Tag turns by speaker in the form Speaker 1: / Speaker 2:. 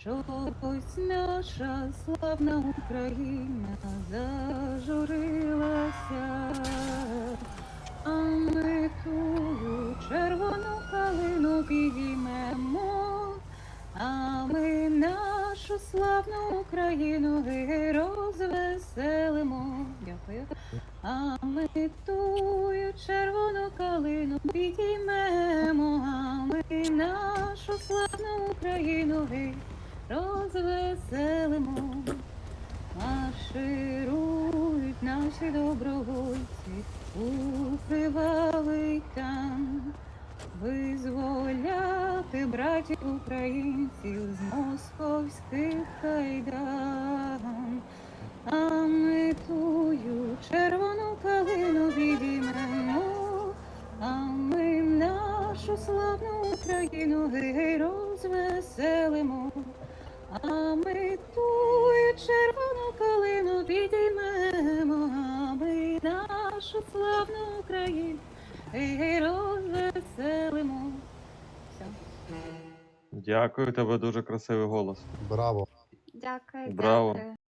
Speaker 1: що ось наша славна Україна зажурилася, а ми тую червону калину підіймемо, а ми нашу славну Україну розвеселимо. Дякую. А ми тую червону калину підіймемо, а ми нашу славну Україну розвеселимо. Марширують наші добровольці у кривавий там, визволяти братів українців з московських кайдан. А ми тую червону калину підіймемо, а ми нашу славну Україну гей розвеселимо. А ми ту червону калину підіймемо, а ми нашу славну Україну і розвеселимо. Все.
Speaker 2: Дякую, у тебе дуже красивий голос.
Speaker 3: Браво.
Speaker 1: Дякую,
Speaker 2: Браво.
Speaker 1: дякую.